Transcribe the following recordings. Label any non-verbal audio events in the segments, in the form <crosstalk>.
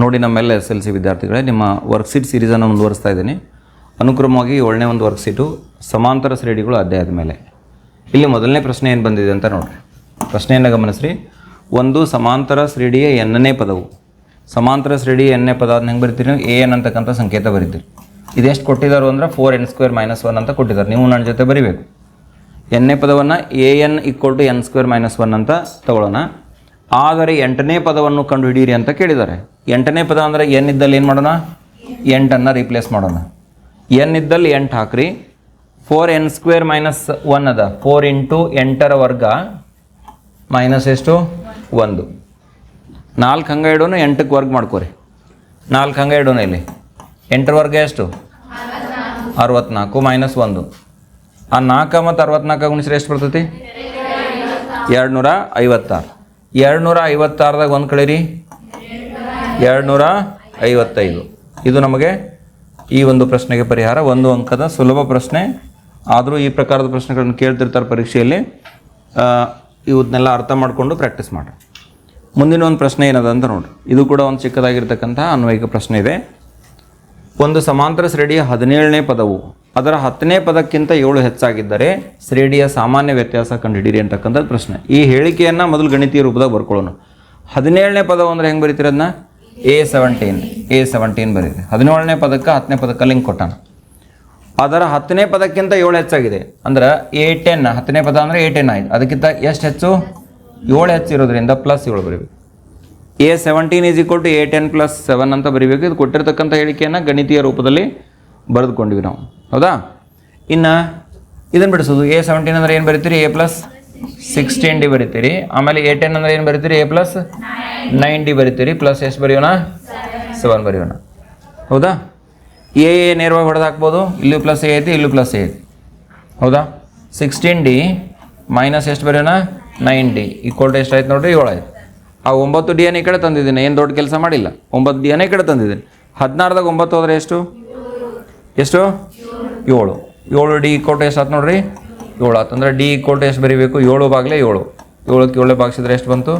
ನೋಡಿ ನಮ್ಮೆಲ್ಲ S L C ವಿದ್ಯಾರ್ಥಿಗಳೇ, ನಿಮ್ಮ ವರ್ಕ್ಶೀಟ್ ಸೀರೀಸನ್ನು ಮುಂದುವರಿಸ್ತಾ ಇದ್ದೀನಿ. ಅನುಕ್ರಮವಾಗಿ ಏಳನೇ ಒಂದು ವರ್ಕ್ಶೀಟು ಸಮಾಂತರ ಶ್ರೇಣಿಗಳು ಅಧ್ಯಾಯದ ಮೇಲೆ. ಇಲ್ಲಿ ಮೊದಲನೇ ಪ್ರಶ್ನೆ ಏನು ಬಂದಿದೆ ಅಂತ ನೋಡಿರಿ. ಪ್ರಶ್ನೆಯನ್ನು ಗಮನಿಸ್ರಿ. ಒಂದು ಸಮಾಂತರ ಶ್ರೇಣಿಯ ಎನ್ನನೇ ಪದವು. ಸಮಾಂತರ ಶ್ರೇಣಿಯ ಎನ್ನೇ ಪದ ಅದನ್ನ ಹೆಂಗೆ ಬರಿತೀರಿ ಎ ಎನ್ ಅಂತಕ್ಕಂಥ ಸಂಕೇತ ಬರಿತೀರಿ. ಇದೆಷ್ಟು ಕೊಟ್ಟಿದ್ದಾರೆ ಅಂದರೆ four N square minus one ಅಂತ ಕೊಟ್ಟಿದ್ದಾರೆ ನೀವು ನನ್ನ ಜೊತೆ ಬರಿಬೇಕು. ಎನ್ನೇ ಪದವನ್ನು A N equal to N square minus one ಅಂತ ತಗೊಳ್ಳೋಣ. ಆದರೆ ಎಂಟನೇ ಪದವನ್ನು ಕಂಡುಹಿಡಿಯಿರಿ ಅಂತ ಕೇಳಿದ್ದಾರೆ. ಎಂಟನೇ ಪದ ಅಂದರೆ ಎನ್ ಇದ್ದಲ್ಲಿ ಏನು ಮಾಡೋಣ? ಎಂಟನ್ನು ರೀಪ್ಲೇಸ್ ಮಾಡೋಣ. ಎನ್ ಇದ್ದಲ್ಲಿ ಎಂಟು ಹಾಕ್ರಿ. Four N square minus one ಅದ. ಫೋರ್ ಇಂಟು ಎಂಟರ ವರ್ಗ ಮೈನಸ್ ಎಷ್ಟು? ಒಂದು. ನಾಲ್ಕು ಹಂಗೆ ಇಡೋಣ ಎಂಟಕ್ಕೆ ವರ್ಗ ಮಾಡ್ಕೋರಿ. ನಾಲ್ಕು ಹಂಗೆ ಇಡೋಣ ಇಲ್ಲಿ. ಎಂಟರ ವರ್ಗ ಎಷ್ಟು? ಅರವತ್ನಾಲ್ಕು ಮೈನಸ್ ಒಂದು. ಆ ನಾಲ್ಕು ಮತ್ತು ಅರವತ್ನಾಲ್ಕು ಗುಣಿಸ್ರೆ ಎಷ್ಟು ಬರ್ತೈತಿ? ಎರಡು ನೂರ ಐವತ್ತಾರು. ಎರಡು ನೂರ ಐವತ್ತಾರದಾಗ ಒಂದು ಕಳೆ ರೀ ನೂರ ಐವತ್ತೈದು ಇದು ನಮಗೆ ಈ ಒಂದು ಪ್ರಶ್ನೆಗೆ ಪರಿಹಾರ. ಒಂದು ಅಂಕದ ಸುಲಭ ಪ್ರಶ್ನೆ. ಆದರೂ ಈ ಪ್ರಕಾರದ ಪ್ರಶ್ನೆಗಳನ್ನು ಕೇಳ್ತಿರ್ತಾರೆ ಪರೀಕ್ಷೆಯಲ್ಲಿ. ಇವನ್ನೆಲ್ಲ ಅರ್ಥ ಮಾಡಿಕೊಂಡು ಪ್ರಾಕ್ಟೀಸ್ ಮಾಡಿ ಮುಂದಿನ ಒಂದು ಪ್ರಶ್ನೆ ಏನದ ಅಂತ ನೋಡಿ ಇದು ಕೂಡ ಒಂದು ಚಿಕ್ಕದಾಗಿರ್ತಕ್ಕಂಥ ಅನ್ವಯಿಕ ಪ್ರಶ್ನೆ ಇದೆ. ಒಂದು ಸಮಾಂತರ ಶ್ರೇಣಿಯ ಹದಿನೇಳನೇ ಪದವು ಅದರ ಹತ್ತನೇ ಪದಕ್ಕಿಂತ ಏಳು ಹೆಚ್ಚಾಗಿದ್ದರೆ ಶ್ರೇಣಿಯ ಸಾಮಾನ್ಯ ವ್ಯತ್ಯಾಸ ಕಂಡುಹಿಡಿಯಿರಿ ಅಂತಕ್ಕಂಥದ್ದು ಪ್ರಶ್ನೆ. ಈ ಹೇಳಿಕೆಯನ್ನು ಮೊದಲು ಗಣಿತೀಯ ರೂಪದಾಗ ಬರ್ಕೊಳ್ಳೋಣ. ಹದಿನೇಳನೇ ಪದ ಅಂದರೆ ಹೆಂಗೆ ಬರೀತೀರ ಅದನ್ನ ಎ ಸೆವೆಂಟೀನ್ ಎ ಸೆವೆಂಟೀನ್ ಬರೀರಿ. ಹದಿನೇಳನೇ ಪದಕ್ಕೆ ಹತ್ತನೇ ಪದಕ್ಕೆ ಲಿಂಕ್ ಕೊಟ್ಟಾನ. ಅದರ ಹತ್ತನೇ ಪದಕ್ಕಿಂತ ಏಳು ಹೆಚ್ಚಾಗಿದೆ. ಅಂದ್ರೆ ಎ ಟೆನ್ ಹತ್ತನೇ ಪದ ಅಂದರೆ ಎ ಟೆನ್ ಆಯ್ತು. ಅದಕ್ಕಿಂತ ಎಷ್ಟು ಹೆಚ್ಚು? ಏಳು ಹೆಚ್ಚಿರೋದ್ರಿಂದ ಪ್ಲಸ್ ಏಳು ಬರೀಬೇಕು. A seventeen is equal to A ten plus seven ಅಂತ ಬರೀಬೇಕು. ಇದು ಕೊಟ್ಟಿರ್ತಕ್ಕಂಥ ಹೇಳಿಕೆಯನ್ನು ಗಣಿತೀಯ ರೂಪದಲ್ಲಿ ಬರೆದುಕೊಂಡಿವಿ ನಾವು. ಹೌದಾ? ಇನ್ನು ಇದನ್ನು ಬಿಡಿಸೋದು. ಎ ಸೆವೆಂಟೀನ್ ಅಂದರೆ ಏನು ಬರೀತೀರಿ? ಎ ಪ್ಲಸ್ ಸಿಕ್ಸ್ಟೀನ್ ಡಿ ಬರೀತೀರಿ. ಆಮೇಲೆ ಎ ಟೆನ್ ಅಂದರೆ ಏನು ಬರೀತೀರಿ? ಎ ಪ್ಲಸ್ ನೈನ್ ಡಿ ಬರೀತೀರಿ. ಪ್ಲಸ್ ಎಷ್ಟು ಬರೆಯೋಣ? ಸೆವೆನ್ ಬರೆಯೋಣ. ಹೌದಾ? ಎ ಎ ನೇರವಾಗಿ ಹೊಡೆದು ಹಾಕ್ಬೋದು ಇಲ್ಲೂ ಪ್ಲಸ್ ಎ ಐತಿ, ಇಲ್ಲೂ ಪ್ಲಸ್ ಎ ಐತಿ. ಹೌದಾ? ಸಿಕ್ಸ್ಟೀನ್ ಡಿ ಮೈನಸ್ ಎಷ್ಟು ಬರೆಯೋಣ? ನೈನ್ ಡಿ ಈ ಟು ಎಷ್ಟು ಆಯ್ತು ನೋಡ್ರಿ? ಏಳು ಆಯ್ತು. ಆ ಒಂಬತ್ತು ಡಿ ಎನ್ ಈ ಕಡೆ ತಂದಿದ್ದೀನಿ. ಏನು ದೊಡ್ಡ ಕೆಲಸ ಮಾಡಿಲ್ಲ. ಒಂಬತ್ತು ಡಿ ಎನ್ ಈ ಕಡೆ ತಂದಿದ್ದೀನಿ. ಹದಿನಾರ್ದಾಗ ಒಂಬತ್ತು ಹೋದರೆ ಎಷ್ಟು? ಎಷ್ಟು? ಏಳು. ಏಳು ಡಿ ಕೋಟೆ ಎಷ್ಟು ಆತು ನೋಡ್ರಿ? ಏಳು ಆತು. ಅಂದ್ರೆ ಡಿ ಕೋಟೆ ಎಷ್ಟು ಬರೀಬೇಕು? ಏಳು ಬಾಗಲೇ ಏಳು. ಏಳಕ್ಕೆ ಏಳು ಭಾಗಿಸಿದ್ರೆ ಎಷ್ಟು ಬಂತು?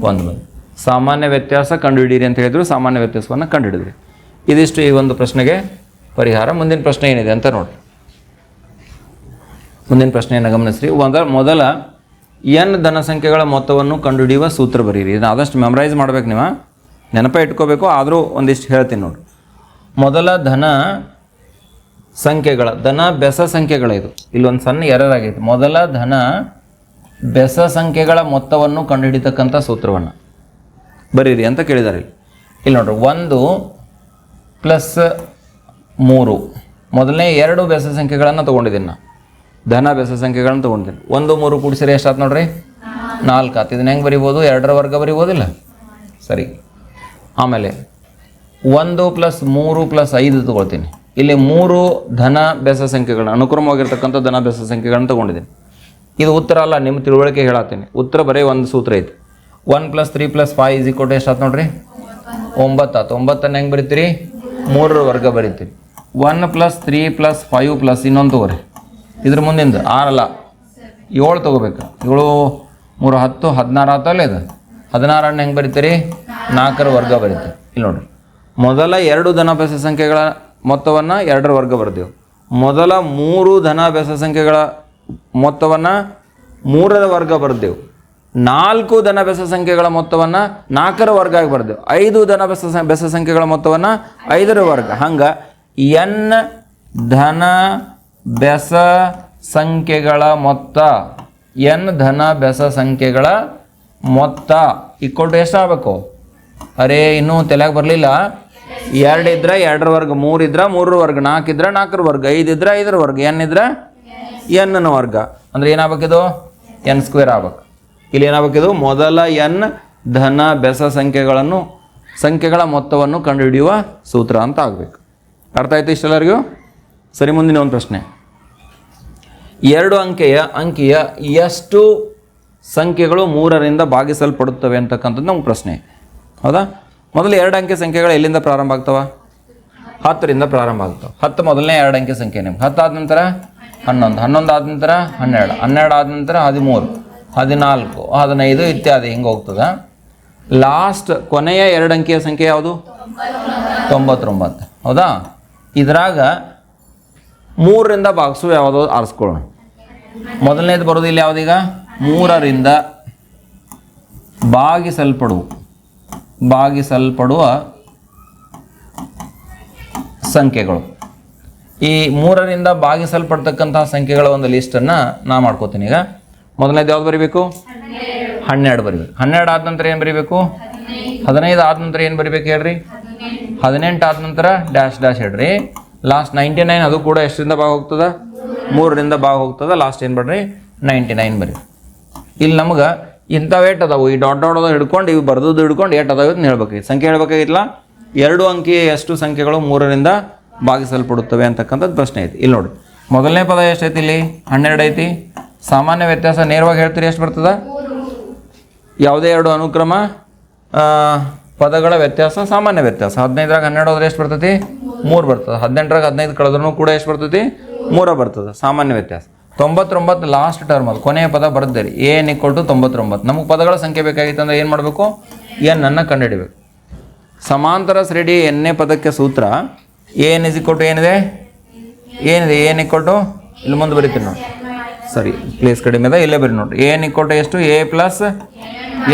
ಒಂದು ಬಂತು. ಸಾಮಾನ್ಯ ವ್ಯತ್ಯಾಸ ಕಂಡುಹಿಡೀರಿ ಅಂತ ಹೇಳಿದ್ರು, ಸಾಮಾನ್ಯ ವ್ಯತ್ಯಾಸವನ್ನು ಕಂಡುಹಿಡಿದ್ರಿ. ಇದಿಷ್ಟು ಈ ಒಂದು ಪ್ರಶ್ನೆಗೆ ಪರಿಹಾರ. ಮುಂದಿನ ಪ್ರಶ್ನೆ ಏನಿದೆ ಅಂತ ನೋಡಿ ಮುಂದಿನ ಪ್ರಶ್ನೆಯನ್ನು ಗಮನಿಸ್ರಿ. ಒಂದ, ಮೊದಲ, ಎನ್ ಧನಸಂಖ್ಯೆಗಳ ಮೊತ್ತವನ್ನು ಕಂಡುಹಿಡಿಯುವ ಸೂತ್ರ ಬರೀರಿ. ಇದನ್ನು ಆದಷ್ಟು ಮೆಮರೈಸ್ ಮಾಡ್ಬೇಕು ನೀವು. ನೆನಪ ಇಟ್ಕೋಬೇಕು, ಆದರೂ ಒಂದಿಷ್ಟು ಹೇಳ್ತೀನಿ ನೋಡಿ ಮೊದಲ ಧನ ಸಂಖ್ಯೆಗಳ, ಧನ ಬೆಸ ಸಂಖ್ಯೆಗಳ ಇದು. ಇಲ್ಲೊಂದು ಸಣ್ಣ ಎರರ್ ಆಗೈತೆ. ಮೊದಲ ಧನ ಬೆಸ ಸಂಖ್ಯೆಗಳ ಮೊತ್ತವನ್ನು ಕಂಡುಹಿಡಿತಕ್ಕಂಥ ಸೂತ್ರವನ್ನು. ಬರೀರಿ ಅಂತ ಕೇಳಿದ್ದಾರೆ ಇಲ್ಲಿ. ಇಲ್ಲಿ ನೋಡ್ರಿ, ಒಂದು ಪ್ಲಸ್ ಮೂರು. ಮೊದಲನೇ ಎರಡು ಬೆಸ ಸಂಖ್ಯೆಗಳನ್ನು ತೊಗೊಂಡಿದ್ದೀನಿ ನಾನು ಧನ ಬೆಸ ಸಂಖ್ಯೆಗಳನ್ನು ತೊಗೊಂಡಿದ್ದೀನಿ. ಒಂದು ಮೂರು ಕೂಡಿಸಿರಿ ಎಷ್ಟಾಯ್ತು ನೋಡ್ರಿ? ನಾಲ್ಕು ಆತ ಇದನ್ನ ಹೆಂಗೆ ಬರಿಬೋದು? ಎರಡರ ವರ್ಗ ಬರಿಬೋದಿಲ್ಲ? ಸರಿ. ಆಮೇಲೆ ಒಂದು ಪ್ಲಸ್ ಮೂರು ಪ್ಲಸ್ ಐದು ತೊಗೊಳ್ತೀನಿ. ಇಲ್ಲಿ ಮೂರು ಧನ ಬೆಸ ಸಂಖ್ಯೆಗಳನ್ನ, ಅನುಕ್ರಮವಾಗಿರ್ತಕ್ಕಂಥ ಧನ ಬೆಸ ಸಂಖ್ಯೆಗಳನ್ನ ತಗೊಂಡಿದೆ ಇದು ಉತ್ತರ ಅಲ್ಲ ನಿಮ್ಮ ತಿಳುವಳಿಕೆ ಹೇಳತ್ತೀನಿ ಉತ್ತರ ಬರೀ ಒಂದು ಸೂತ್ರ ಐತಿ. One plus three plus five is equal ಎಷ್ಟು ಆತು ನೋಡ್ರಿ? ಒಂಬತ್ತು ಆತು. ಒಂಬತ್ತನ್ನು ಹೆಂಗೆ ಬರಿತೀರಿ? ಮೂರರ ವರ್ಗ ಬರಿತೀರಿ. One plus three plus five plus ಇನ್ನೊಂದು ತಗೋರಿ. ಇದ್ರ ಮುಂದಿಂದ ಆರಲ್ಲ ಏಳು ತೊಗೋಬೇಕು. ಏಳು, ಮೂರು ಹತ್ತು, ಹದಿನಾರು ಆತಲ್ಲ ಇದು. ಹದಿನಾರನ್ನು ಹೆಂಗೆ ಬರಿತೀರಿ? ನಾಲ್ಕರ ವರ್ಗ ಬರಿತೀರಿ. ಇಲ್ಲಿ ನೋಡಿರಿ. ಮೊದಲ ಎರಡು ಧನ ಬೆಸ ಸಂಖ್ಯೆಗಳ ಮೊತ್ತವನ್ನು ಎರಡರ ವರ್ಗ ಬರೆದೆವು ಮೊದಲ ಮೂರು ಧನ ಬೆಸ ಸಂಖ್ಯೆಗಳ ಮೊತ್ತವನ್ನು ಮೂರರ ವರ್ಗ ಬರೆದೆವು ನಾಲ್ಕು ಧನ ಬೆಸ ಸಂಖ್ಯೆಗಳ ಮೊತ್ತವನ್ನು ನಾಲ್ಕರ ವರ್ಗ ಆಗಿ ಬರೆದೆವು ಐದು ಧನ ಬೆಸ ಬೆಸ ಸಂಖ್ಯೆಗಳ ಮೊತ್ತವನ್ನು ಐದರ ವರ್ಗ. ಹಂಗೆ ಎನ್ ಧನ ಬೆಸ ಸಂಖ್ಯೆಗಳ ಮೊತ್ತ, ಎನ್ ಧನ ಬೆಸ ಸಂಖ್ಯೆಗಳ ಮೊತ್ತ ಇಕ್ವಲ್ ಟು ಎಷ್ಟು ಆಗಬೇಕು? ಅರೇ, ಇನ್ನೂ ತಲೆಯಾಗ ಬರಲಿಲ್ಲ. ಎರಡು ಇದ್ರೆ ಎರಡರ ವರ್ಗ ಮೂರು ಇದ್ರೆ ವರ್ಗ ನಾಲ್ಕು ಇದ್ರೆ ನಾಲ್ಕರ ವರ್ಗ ಐದು ಇದ್ರೆ ಐದರ ವರ್ಗ ಎನ್ ಇದ್ರೆ ಎನ್ನ ವರ್ಗ. ಅಂದ್ರೆ ಏನಾಗಬೇಕಿದು? ಎನ್ ಸ್ಕ್ವೇರ್ ಆಗ್ಬೇಕು. ಇಲ್ಲಿ ಏನಾಗಬೇಕಿದು? ಮೊದಲ ಎನ್ ಧನ ಬೆಸ ಸಂಖ್ಯೆಗಳನ್ನು, ಸಂಖ್ಯೆಗಳ ಮೊತ್ತವನ್ನು ಕಂಡುಹಿಡಿಯುವ ಸೂತ್ರ ಅಂತ ಆಗಬೇಕು. ಅರ್ಥ ಆಯ್ತು ಇಷ್ಟೆಲ್ಲರಿಗೂ? ಸರಿ, ಮುಂದಿನ ಒಂದು ಪ್ರಶ್ನೆ. ಎರಡು ಅಂಕೆಯ, ಅಂಕಿಯ ಎಷ್ಟು ಸಂಖ್ಯೆಗಳು ಮೂರರಿಂದ ಭಾಗಿಸಲ್ಪಡುತ್ತವೆ ಅಂತಕ್ಕಂಥದ್ದು ನಮ್ಗೆ ಪ್ರಶ್ನೆ. ಹೌದಾ? ಮೊದಲು ಎರಡು ಅಂಕೆ ಸಂಖ್ಯೆಗಳು ಎಲ್ಲಿಂದ ಪ್ರಾರಂಭ ಆಗ್ತವ? ಹತ್ತರಿಂದ ಪ್ರಾರಂಭ ಆಗ್ತವೆ. ಹತ್ತು ಮೊದಲನೇ ಎರಡು ಅಂಕೆ ಸಂಖ್ಯೆ ನಿಮ್ಗೆ. ಹತ್ತು ಆದ ನಂತರ ಹನ್ನೊಂದು. ಹನ್ನೊಂದು ಆದ ನಂತರ ಹನ್ನೆರಡು. ಹನ್ನೆರಡು ಆದ ನಂತರ ಹದಿಮೂರು. ಹದಿನಾಲ್ಕು, ಹದಿನೈದು ಇತ್ಯಾದಿ ಹಿಂಗೆ ಹೋಗ್ತದೆ. ಲಾಸ್ಟ್ ಕೊನೆಯ ಎರಡು ಅಂಕಿಯ ಸಂಖ್ಯೆ ಯಾವುದು? ತೊಂಬತ್ತೊಂಬತ್ತು. ಹೌದಾ? ಇದ್ರಾಗ ಮೂರರಿಂದ ಬಾಕ್ಸು ಯಾವುದೋ ಆರಿಸ್ಕೊಳ್ಳೋಣ. ಮೊದಲನೇದು ಬರೋದು ಇಲ್ಲಿ ಯಾವುದೀಗ ಮೂರರಿಂದ ಭಾಗಿಸಲ್ಪಡುವ. ಭಾಗಿಸಲ್ಪಡುವ ಸಂಖ್ಯೆಗಳು. ಈ ಮೂರರಿಂದ ಭಾಗಿಸಲ್ಪಡ್ತಕ್ಕಂತಹ ಸಂಖ್ಯೆಗಳ ಒಂದು ಲಿಸ್ಟನ್ನು ನಾ ಮಾಡ್ಕೋತೀನಿ ಈಗ. ಮೊದಲನೇದು ಯಾವ್ದು ಬರೀಬೇಕು? ಹನ್ನೆರಡು ಬರಿಬೇಕು. ಹನ್ನೆರಡು ಆದ ನಂತರ ಏನು ಬರೀಬೇಕು? ಹದಿನೈದು ಆದ ನಂತರ ಏನು ಬರಿಬೇಕು ಹೇಳ್ರಿ? ಹದಿನೆಂಟು ಆದ ನಂತರ ಡ್ಯಾಶ್ ಡ್ಯಾಶ್ ಹೇಳ್ರಿ. ಲಾಸ್ಟ್ ನೈಂಟಿ ನೈನ್ ಅದು ಕೂಡ ಎಷ್ಟರಿಂದ ಭಾಗ ಹೋಗ್ತದೆ? ಮೂರರಿಂದ ಭಾಗ ಹೋಗ್ತದೆ. ಲಾಸ್ಟ್ ಏನು ಬರ್ರಿ ನೈಂಟಿ ನೈನ್ ಬರೀ ಇಲ್ಲಿ ನಮ್ಗೆ ಇಂಥವು ಏಟ್ ಅದಾವು ಈ ಡಾಟ್ ಡಾಟ್ ಅದ ಹಿಡ್ಕೊಂಡು, ಇವು ಬರ್ದದ್ದು ಹಿಡ್ಕೊಂಡು ಏಟ್ ಅದಾವೆ ಅಂತ ಹೇಳ್ಬೇಕಾಗಿತ್ತು. ಸಂಖ್ಯೆ ಹೇಳ್ಬೇಕಾಗಿಲ್ಲ ಎರಡು ಅಂಕಿ ಎಷ್ಟು ಸಂಖ್ಯೆಗಳು ಮೂರರಿಂದ ಭಾಗಿಸಲ್ಪಡುತ್ತವೆ ಅಂತಕ್ಕಂಥದ್ದು ಪ್ರಶ್ನೆ ಐತಿ. ಇಲ್ಲಿ ನೋಡಿ. ಮೊದಲನೇ ಪದ ಎಷ್ಟೈತಿ ಇಲ್ಲಿ? ಹನ್ನೆರಡು ಐತಿ. ಸಾಮಾನ್ಯ ವ್ಯತ್ಯಾಸ ನೇರವಾಗಿ ಹೇಳ್ತೀರಿ, ಎಷ್ಟು ಬರ್ತದ? ಯಾವುದೇ ಎರಡು ಅನುಕ್ರಮ ಪದಗಳ ವ್ಯತ್ಯಾಸ, ಸಾಮಾನ್ಯ ವ್ಯತ್ಯಾಸ. ಹದಿನೈದರಾಗ ಹನ್ನೆರಡು ಹೋದ್ರೆ ಎಷ್ಟು ಬರ್ತೈತಿ? ಮೂರು ಬರ್ತದೆ. ಹದಿನೆಂಟರಾಗ ಹದಿನೈದು ಕಳೆದ್ರೂ ಕೂಡ ಎಷ್ಟು ಬರ್ತೈತಿ? ಮೂರ ಬರ್ತದೆ. ಸಾಮಾನ್ಯ ವ್ಯತ್ಯಾಸ. ತೊಂಬತ್ತೊಂಬತ್ತು ಲಾಸ್ಟ್ ಟರ್ಮ್ ಅದು. ಕೊನೆಯ ಪದ ಬರ್ದಿರಿ ಏನ್ ಇಕ್ವಲ್ ಟು ತೊಂಬತ್ತೊಂಬತ್ತು. ನಮಗೆ ಪದಗಳ ಸಂಖ್ಯೆ ಬೇಕಾಗಿತ್ತು ಅಂದರೆ ಏನು ಮಾಡಬೇಕು? ಎನ್ ಅನ್ನು ಕಂಡುಹಿಡಿಬೇಕು. ಸಮಾಂತರ ಶ್ರೇಣಿ ಎನ್ನೇ ಪದಕ್ಕೆ ಸೂತ್ರ ಎನ್ ಇಸ್ ಇಕ್ವಲ್ ಟು ಏನಿದೆ ಏನಿದೆ ಏನ್ ಇಕ್ವಲ್ ಟು ಇಲ್ಲಿ ಮುಂದೆ ಬರೀತೀನಿ ನೋಡಿ. ಸರಿ ಪ್ಲೇಸ್ ಕಡಿಮೆ ಇದೆ. ಇಲ್ಲೇ ಬರೀ ನೋಡಿರಿ ಏನ್ ಇಕ್ವಲ್ ಟು ಎಷ್ಟು? A plus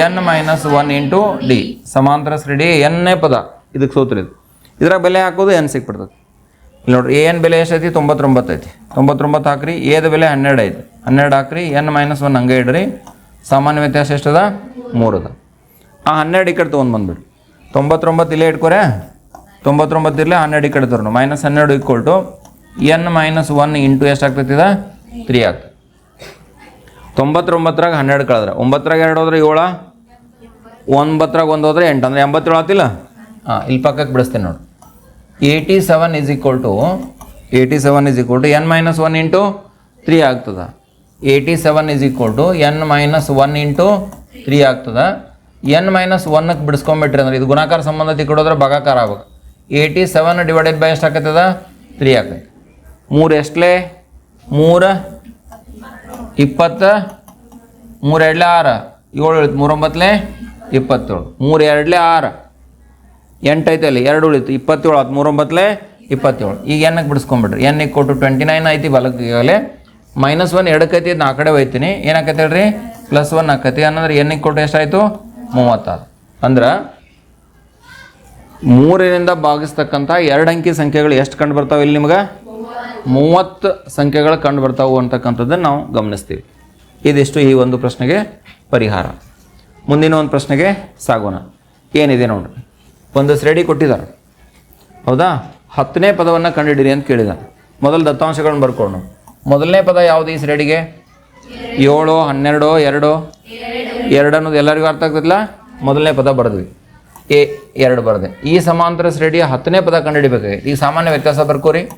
N minus one into D ಸಮಾಂತರ ಶ್ರೇಣಿ ಎನ್ನೇ ಪದ. ಇದಕ್ಕೆ ಸೂತ್ರ ಇದು. ಇದ್ರಾಗ ಬೆಲೆ ಹಾಕೋದು ಎನ್ ಸಿಕ್ಬಿಡ್ತದೆ. ಇಲ್ಲಿ ನೋಡ್ರಿ ಎನ್ ಬೆಲೆ ಎಷ್ಟೈತಿ? ತೊಂಬತ್ತೊಂಬತ್ತು ಐತಿ. ತೊಂಬತ್ತೊಂಬತ್ತು ಹಾಕ್ರಿ ಎದ ಬೆಲೆ ಹನ್ನೆರಡು ಐತಿ. ಹನ್ನೆರಡು ಹಾಕ್ರಿ ಎನ್ ಮೈನಸ್ ಒನ್ ಹಂಗೆ ಇಡ್ರಿ. ಸಾಮಾನ್ಯ ವ್ಯತ್ಯಾಸ ಎಷ್ಟದ? ಮೂರು ಆ ಹನ್ನೆರಡು ಈ ಕಡೆ ತೊಗೊಂಡು ಬಂದ್ಬಿಡ್ರಿ ತೊಂಬತ್ತೊಂಬತ್ತು ಇಲ್ಲೇ ಇಟ್ಕೊರೆ? ತೊಂಬತ್ತೊಂಬತ್ತು ಇರಲಿ ಹನ್ನೆರಡು ಈ ಕಡೆ ತರೋಣ. ಮೈನಸ್ ಹನ್ನೆರಡು equal to N minus one into ಎಷ್ಟು ಆಗ್ತೈತಿದ ತ್ರೀ ಆಗ್ತದೆ ತೊಂಬತ್ತೊಂಬತ್ತರಾಗ ಹನ್ನೆರಡು ಕಳೆದ್ರೆ. ಒಂಬತ್ತರಾಗ ಎರಡು ಹೋದ್ರೆ ಏಳ? ಒಂಬತ್ತರಾಗ ಒಂದು ಹೋದ್ರೆ ಎಂಟು. ಅಂದರೆ ಎಂಬತ್ತೇಳು ಆತಿಲ್ಲ? ಹಾಂ ಇಲ್ಲಿ ಪಕ್ಕಕ್ಕೆ ಬಿಡಿಸ್ತೇನೆ ನೋಡಿ. Eighty seven is equal to eighty seven is equal to N minus one into three ಆಗ್ತದೆ. Eighty seven is equal to N minus one into three ಆಗ್ತದೆ. ಎನ್ ಮೈನಸ್ ಒನ್ನಕ್ಕೆ ಬಿಡಿಸ್ಕೊಂಬಿಟ್ರಿ ಅಂದ್ರೆ ಇದು ಗುಣಾಕಾರ ಸಂಬಂಧ ತಿಕ್ಕೊಡೋದ್ರೆ ಭಾಗಾಕಾರ ಆಗ್ಬೇಕು. ಏಯ್ಟಿ ಸೆವೆನ್ ಡಿವೈಡೆಡ್ ಬೈ ಎಷ್ಟು ಆಕತ್ತದ ತ್ರೀ ಆಗ್ತೈತೆ ಮೂರು ಎಷ್ಟಲೇ? ಮೂರು, ಇಪ್ಪತ್ತ, ಮೂರು ಎರಡಲೇ ಆರು, ಏಳು ಮೂರೊಂಬತ್ತಲೆ ಇಪ್ಪತ್ತೇಳು. ಮೂರು ಎರಡಲೇ ಆರು. ಎಂಟು ಐತೆ ಅಲ್ಲಿ, ಎರಡು ಉಳಿತು, ಇಪ್ಪತ್ತೇಳು ಆತು ಮೂರೊಂಬತ್ತಲೆ ಇಪ್ಪತ್ತೇಳು. ಈಗ ಎನ್ನಕ್ಕೆ ಬಿಡಿಸ್ಕೊಂಬಿಡ್ರಿ. ಎನ್ ಕೊಟ್ಟು ಟ್ವೆಂಟಿ ನೈನ್ ಐತಿ ಬಲಕ್ಕೆ ಮೈನಸ್ ಒನ್ ಎಡಕ್ಕೈತಿ ನಾ ಕಡೆ ಒಯ್ತೀನಿ ಏನಾಕೈತೆ ಹೇಳ್ರಿ? ಪ್ಲಸ್ ಒನ್ ಆಕತಿ. ಅನ್ನಂದ್ರೆ ಎನ್ನಿಗೆ ಕೊಟ್ಟು ಎಷ್ಟಾಯಿತು? ಮೂವತ್ತಾರು. ಅಂದ್ರೆ ಮೂರರಿಂದ ಭಾಗಿಸ್ತಕ್ಕಂಥ ಎರಡು ಅಂಕಿ ಸಂಖ್ಯೆಗಳು ಎಷ್ಟು ಕಂಡು ಬರ್ತಾವೆ ಇಲ್ಲಿ ನಿಮ್ಗೆ? ಮೂವತ್ತು ಸಂಖ್ಯೆಗಳು ಕಂಡು ಬರ್ತಾವು ಅಂತಕ್ಕಂಥದ್ದನ್ನು ನಾವು ಗಮನಿಸ್ತೀವಿ. ಇದಿಷ್ಟು ಈ ಒಂದು ಪ್ರಶ್ನೆಗೆ ಪರಿಹಾರ. ಮುಂದಿನ ಒಂದು ಪ್ರಶ್ನೆಗೆ ಸಾಗೋಣ. ಏನಿದೆ ನೋಡ್ರಿ? ಒಂದು ಶ್ರೇಣಿ ಕೊಟ್ಟಿದ್ದಾರೆ. ಹೌದಾ? ಹತ್ತನೇ ಪದವನ್ನು ಕಂಡುಹಿಡಿರಿ ಅಂತ ಕೇಳಿದ ಮೊದಲು ದತ್ತಾಂಶಗಳನ್ನು ಬರ್ಕೊಂಡು ಮೊದಲನೇ ಪದ ಯಾವುದು ಈ ಶ್ರೇಣಿಗೆ ಏಳು, ಹನ್ನೆರಡು, ಎರಡು? ಎರಡು ಅನ್ನೋದು ಎಲ್ಲರಿಗೂ ಅರ್ಥ ಆಗ್ತಿಲ್ಲ ಮೊದಲನೇ ಪದ ಬರೆದ್ವಿ. ಎ, ಎರಡು ಬರದೆ. ಈ ಸಮಾಂತರ ಶ್ರೇಡಿಯ ಹತ್ತನೇ ಪದ ಕಂಡುಹಿಡಿಬೇಕಾಗಿತ್ತು ಈಗ ಸಾಮಾನ್ಯ ವ್ಯತ್ಯಾಸ ಬರ್ಕೋರಿ.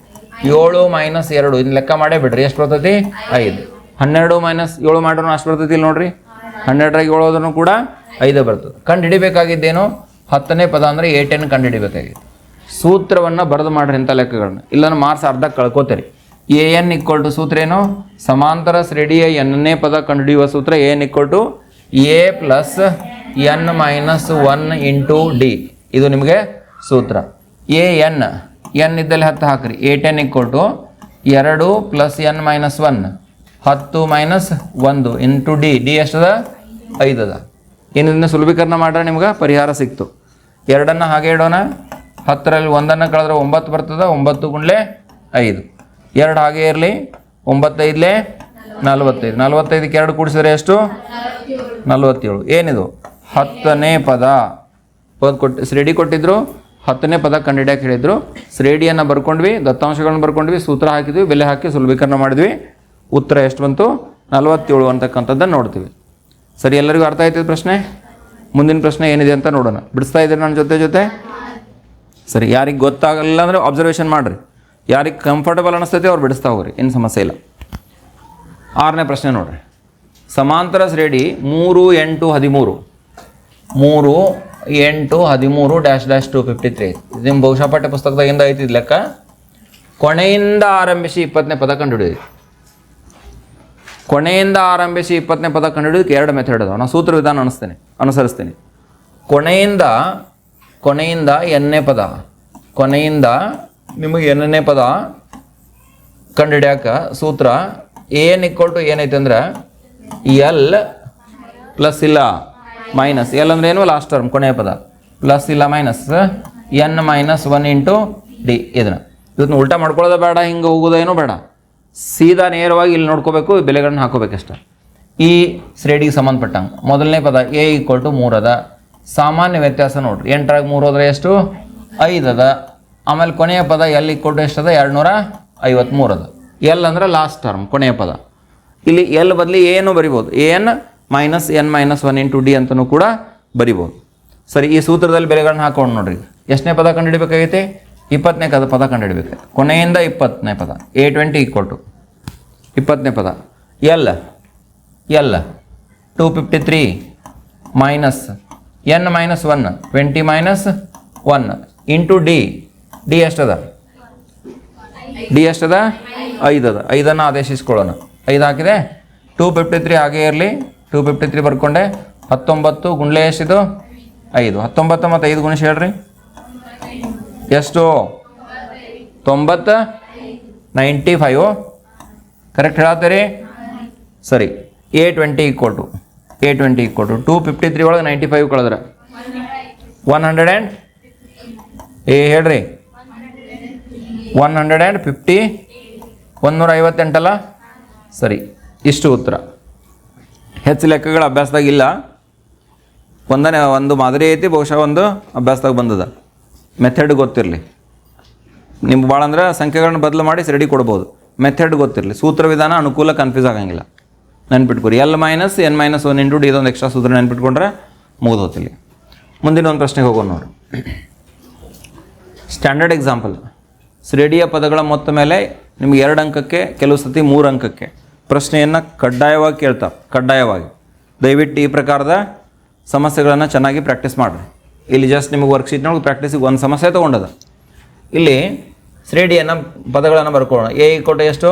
ಏಳು ಮೈನಸ್ ಎರಡು. ಇದನ್ನ ಲೆಕ್ಕ ಮಾಡೇ ಬಿಡ್ರಿ. ಎಷ್ಟು ಬರ್ತೈತಿ? ಐದು. ಹನ್ನೆರಡು ಮೈನಸ್ ಏಳು ಮಾಡೋನು ಅಷ್ಟು ಬರ್ತೈತಿ ಇಲ್ಲಿ ನೋಡ್ರಿ. ಹನ್ನೆರಡರಾಗ ಏಳು ಕೂಡ ಐದು ಬರ್ತದೆ. ಕಂಡು ಹಿಡಿಬೇಕಾಗಿದ್ದೇನು ಹತ್ತನೇ ಪದ ಅಂದರೆ ಟೆನ್ ಕಂಡು ಹಿಡಿಬೇಕಾಗಿತ್ತು ಸೂತ್ರವನ್ನು ಬರೆದು ಮಾಡ್ರಿ ಇಂಥ ಲೆಕ್ಕಗಳನ್ನ. ಇಲ್ಲಾಂದ್ರೆ ಮಾರ್ಕ್ಸ್ ಅರ್ಧ ಕಳ್ಕೊತೀರಿ. ಎ ಎನ್ ಇಕ್ವಲ್ ಟು ಸೂತ್ರ ಏನು? ಸಮಾಂತರ ಶ್ರೇಡಿಯ ಎನ್ನೇ ಪದ ಕಂಡುಹಿಡಿಯುವ ಸೂತ್ರ n equal to a plus n minus one into d ಇದು ನಿಮಗೆ ಸೂತ್ರ. ಎ ಎನ್ ಎನ್ ಇದ್ದಲ್ಲಿ ಹತ್ತು ಹಾಕ್ರಿ. ಎ ಟೆನ್ ಇಕ್ವಲ್ ಟು ಎರಡು ಪ್ಲಸ್ ಎನ್ ಮೈನಸ್ ಒನ್ ಹತ್ತು ಮೈನಸ್ ಒಂದು ಇಂಟು ಡಿ ಡಿ ಎಷ್ಟದ? ಐದದ. ಏನಿದ ಸುಲಭೀಕರಣ ಮಾಡ್ರೆ ನಿಮ್ಗೆ ಪರಿಹಾರ ಸಿಕ್ತು. ಎರಡನ್ನು ಹಾಗೆ ಇಡೋಣ. ಹತ್ತರಲ್ಲಿ ಒಂದನ್ನು ಕಳೆದ್ರೆ ಒಂಬತ್ತು ಬರ್ತದೆ, ಒಂಬತ್ತು ಗುಂಡ್ಲೆ ಐದು. ಎರಡು ಹಾಗೆ ಇರಲಿ, ಒಂಬತ್ತೈದಲೇ ನಲ್ವತ್ತೈದು. ನಲವತ್ತೈದಕ್ಕೆ ಎರಡು ಕೂಡಿಸಿದ್ರೆ ಎಷ್ಟು? ನಲ್ವತ್ತೇಳು. ಏನಿದು? ಹತ್ತನೇ ಪದ. ಪದ ಕೊಟ್ಟು, ಶ್ರೇಡಿ ಕೊಟ್ಟಿದ್ರು, ಹತ್ತನೇ ಪದ ಕಂಡಿಡಿಯಕ್ಕೆ ಹೇಳಿದ್ರು. ಶ್ರೇಡಿಯನ್ನು ಬರ್ಕೊಂಡ್ವಿ, ದತ್ತಾಂಶಗಳನ್ನು ಬರ್ಕೊಂಡ್ವಿ, ಸೂತ್ರ ಹಾಕಿದ್ವಿ, ಬೆಲೆ ಹಾಕಿ ಸುಲಭೀಕರಣ ಮಾಡಿದ್ವಿ. ಉತ್ತರ ಎಷ್ಟು ಬಂತು? ನಲವತ್ತೇಳು ಅಂತಕ್ಕಂಥದ್ದನ್ನು ನೋಡ್ತೀವಿ. ಸರಿ, ಎಲ್ಲರಿಗೂ ಅರ್ಥ ಆಯ್ತದ ಪ್ರಶ್ನೆ? ಮುಂದಿನ ಪ್ರಶ್ನೆ ಏನಿದೆ ಅಂತ ನೋಡೋಣ. ಬಿಡಿಸ್ತಾ ಇದ್ದೀರಿ ನನ್ನ ಜೊತೆ ಜೊತೆ? ಸರಿ, ಯಾರಿಗೆ ಗೊತ್ತಾಗಲ್ಲ ಅಂದರೆ ಅಬ್ಸರ್ವೇಷನ್ ಮಾಡಿರಿ. ಯಾರಿಗೆ ಕಂಫರ್ಟಬಲ್ ಅನಿಸ್ತೈತೆ ಅವ್ರು ಬಿಡಿಸ್ತಾ ಹೋಗ್ರಿ, ಏನು ಸಮಸ್ಯೆ ಇಲ್ಲ. ಆರನೇ ಪ್ರಶ್ನೆ ನೋಡ್ರಿ. ಸಮಾಂತರ ಶ್ರೇಡಿ ಮೂರು ಎಂಟು ಹದಿಮೂರು. ಮೂರು ಎಂಟು ಹದಿಮೂರು dash dash two fifty three. ನಿಮ್ಮ ಬಹುಶಃ ಪಠ್ಯ ಪುಸ್ತಕದಾಗಿಂದ ಐತಿದ್ ಲೆಕ್ಕ. ಕೊನೆಯಿಂದ ಆರಂಭಿಸಿ ಇಪ್ಪತ್ತನೇ ಪದ ಕಂಡುಹಿಡಿಯಿರಿ. ಕೊನೆಯಿಂದ ಆರಂಭಿಸಿ ಇಪ್ಪತ್ತನೇ ಪದ ಕಂಡುಹಿಡಿಯೋದಕ್ಕೆ ಎರಡು ಮೆಥಡ್ ಅದಾವ. ನಾನು ಸೂತ್ರ ವಿಧಾನ ಅನಿಸ್ತೇನೆ, ಅನುಸರಿಸ್ತೀನಿ. ಕೊನೆಯಿಂದ ಕೊನೆಯಿಂದ ಎನ್ನೇ ಪದ, ಕೊನೆಯಿಂದ ನಿಮಗೆ ಎನ್ನೇ ಪದ ಕಂಡುಹಿಡ್ಯಾಕ ಸೂತ್ರ ಏನು ಇಕ್ವಲ್ ಟು ಏನೈತೆ ಅಂದ್ರೆ ಎಲ್ ಪ್ಲಸ್ ಇಲ್ಲ ಮೈನಸ್ ಎಲ್ ಅಂದ್ರೆ ಏನು? ಲಾಸ್ಟ್ ಟರ್ಮ್ ಕೊನೆಯ ಪದ. ಪ್ಲಸ್ ಇಲ್ಲ minus N minus one into D ಇದನ್ನ. ಇದನ್ನ ಉಲ್ಟಾ ಮಾಡ್ಕೊಳ್ಳೋದೇ ಬೇಡ, ಹಿಂಗೆ ಹೋಗೋದೇನು ಬೇಡ. ಸೀದಾ ನೇರವಾಗಿ ಇಲ್ಲಿ ನೋಡ್ಕೋಬೇಕು, ಬೆಲೆಗಳನ್ನ ಹಾಕೋಬೇಕಷ್ಟ. ಈ ಶ್ರೇಣಿಗೆ ಸಂಬಂಧಪಟ್ಟಂಗೆ. ಮೊದಲನೇ ಪದ ಎ ಈಕ್ವಲ್ ಟು ಮೂರು ಅದ. ಸಾಮಾನ್ಯ ವ್ಯತ್ಯಾಸ ನೋಡ್ರಿ. ಎಂಟರಾಗ ಮೂರು ಹೋದ್ರೆ ಎಷ್ಟು? ಐದು ಅದ. ಆಮೇಲೆ ಕೊನೆಯ ಪದ ಎಲ್ ಈಕ್ವಲ್ ಟು ಎಷ್ಟದ ಎರಡು ನೂರ ಅದ. ಎಲ್ ಅಂದ್ರೆ ಲಾಸ್ಟ್ ಟರ್ಮ್ ಕೊನೆಯ ಪದ. ಇಲ್ಲಿ ಎಲ್ ಬದಲಿ ಏನು ಬರಿಬೋದು. N minus N minus one into D ಅಂತಲೂ ಕೂಡ ಬರಿಬೋದು. ಸರಿ, ಈ ಸೂತ್ರದಲ್ಲಿ ಬೆಲೆಗಳನ್ನ ಹಾಕೊಂಡು ನೋಡ್ರಿ. ಎಷ್ಟನೇ ಪದ ಕಂಡುಹಿಡಬೇಕಾಗೈತೆ? ಇಪ್ಪತ್ತನೇ ಕದ ಪದ ಕಂಡುಹಿಡಬೇಕು. ಕೊನೆಯಿಂದ ಇಪ್ಪತ್ತನೇ ಪದ. ಎ ಟ್ವೆಂಟಿ ಈಕ್ವಲ್ ಟು ಇಪ್ಪತ್ತನೇ ಪದ. L l two fifty three minus n minus one twenty minus one into d d ಎಷ್ಟದ? D ಎಷ್ಟದ? ಐದದ. ಐದನ್ನು ಆದೇಶಿಸ್ಕೊಳ್ಳೋಣ. ಐದು ಹಾಕಿದೆ. ಟೂ ಫಿಫ್ಟಿ ತ್ರೀ ಹಾಗೇ ಇರಲಿ. ಟೂ ಫಿಫ್ಟಿ ತ್ರೀ ಬರ್ಕೊಂಡೆ. ಹತ್ತೊಂಬತ್ತು ಗುಂಡ್ಲೆ ಎಷ್ಟಿದು? ಐದು. ಹತ್ತೊಂಬತ್ತು ಮತ್ತು ಐದು ಗುಣಿಸಿ ಹೇಳ್ರಿ. ಎಷ್ಟು? ತೊಂಬತ್ತ? Ninety five. ಕರೆಕ್ಟ್ ಹೇಳತ್ತೀರಿ ಸರಿ. A twenty equal to A twenty equal to two fifty three ಒಳಗೆ ನೈಂಟಿ ಫೈವ್ ಕಳೆದ್ರೆ. ಒನ್ ಹಂಡ್ರೆಡ್ ಆ್ಯಂಡ್ ಏ, ಹೇಳ್ರಿ. ಒನ್ ಹಂಡ್ರೆಡ್ ಆ್ಯಂಡ್ ಫಿಫ್ಟಿ ಒಂದೂರ ಐವತ್ತೆಂಟಲ್ಲ? ಸರಿ, ಇಷ್ಟು ಉತ್ತರ. ಹೆಚ್ಚು ಲೆಕ್ಕಗಳ ಅಭ್ಯಾಸದಾಗ ಇಲ್ಲ. ಒಂದನೇ ಒಂದು ಮಾದರಿ ಐತಿ, ಬಹುಶಃ ಒಂದು ಅಭ್ಯಾಸದಾಗ ಬಂದದ. ಮೆಥಡ್ ಗೊತ್ತಿರಲಿ. ನಿಮ್ಗೆ ಭಾಳ ಅಂದ್ರೆ ಸಂಖ್ಯೆಗಳನ್ನ ಬದಲು ಮಾಡಿ ರೆಡಿ ಕೊಡ್ಬೋದು. ಮೆಥಡ್ ಗೊತ್ತಿರಲಿ. ಸೂತ್ರ ವಿಧಾನ ಅನುಕೂಲ ಕನ್ಫ್ಯೂಸ್ ಆಗಂಗಿಲ್ಲ. ನೆನ್ಪಿಟ್ಕೊರಿ. L minus N minus one into D ಇದೊಂದು ಎಕ್ಸ್ಟ್ರಾ ಸೂತ್ರ ನೆನ್ಪಿಟ್ಕೊಂಡ್ರೆ ಮುಗಿದು ಹೋತಿಲ್ಲಿ ಮುಂದಿನ ಒಂದು ಪ್ರಶ್ನೆಗೆ ಹೋಗೋಣ ನೋಡಿ. ಸ್ಟ್ಯಾಂಡರ್ಡ್ ಎಕ್ಸಾಂಪಲ್ ಶ್ರೇಣಿಯ ಪದಗಳ ಮೊತ್ತ ಮೇಲೆ ನಿಮ್ಗೆ ಎರಡು ಅಂಕಕ್ಕೆ, ಕೆಲವು ಸತಿ ಮೂರು ಅಂಕಕ್ಕೆ ಪ್ರಶ್ನೆಯನ್ನು ಕಡ್ಡಾಯವಾಗಿ ಕೇಳ್ತಾರೆ. ಕಡ್ಡಾಯವಾಗಿ. ದಯವಿಟ್ಟು ಈ ಪ್ರಕಾರದ ಸಮಸ್ಯೆಗಳನ್ನು ಚೆನ್ನಾಗಿ ಪ್ರಾಕ್ಟೀಸ್ ಮಾಡಿರಿ. ಇಲ್ಲಿ ಜಸ್ಟ್ ನಿಮಗೆ ವರ್ಕ್ಶೀಟ್ನೊಳಗೆ ಪ್ರಾಕ್ಟೀಸಿಗೆ ಒಂದು ಸಮಸ್ಯೆ ತೊಗೊಂಡದ. ಇಲ್ಲಿ ಶ್ರೇಣಿಯನ್ನು, ಪದಗಳನ್ನು ಬರ್ಕೊಳ್ಳೋಣ. ಎ ಕೊಟ್ಟೆ ಎಷ್ಟು?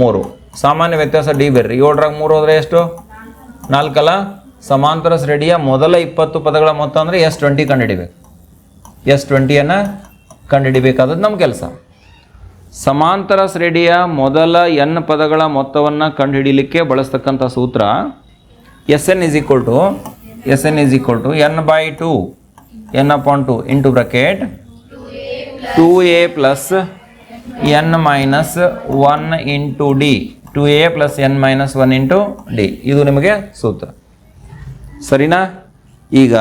ಮೂರು. ಸಾಮಾನ್ಯ ವ್ಯತ್ಯಾಸ ಡಿ ಬೇರ್ರಿ ಏಳರಾಗ ಮೂರು ಹೋದರೆ ಎಷ್ಟು? ನಾಲ್ಕಲ್ಲ? ಸಮಾಂತರ ಶ್ರೇಣಿಯ ಮೊದಲ ಇಪ್ಪತ್ತು ಪದಗಳ ಮೊತ್ತ ಅಂದರೆ ಎಸ್ ಟ್ವೆಂಟಿ ಕಂಡುಹಿಡಿಬೇಕು. ಎಸ್ ಟ್ವೆಂಟಿಯನ್ನು ಕಂಡುಹಿಡಿಬೇಕಾದದ್ದು ನಮ್ಮ ಕೆಲಸ. ಸಮಾಂತರ ಶ್ರೇಣಿಯ ಮೊದಲ ಎನ್ ಪದಗಳ ಮೊತ್ತವನ್ನು ಕಂಡುಹಿಡಿಯಲಿಕ್ಕೆ ಬಳಸ್ತಕ್ಕಂಥ ಸೂತ್ರ s n is equal to s n is equal to n by two n upon two into bracket two a plus n minus one into d two a plus n minus one into d ಇದು ನಿಮಗೆ ಸೂತ್ರ. ಸರಿನಾ? ಈಗ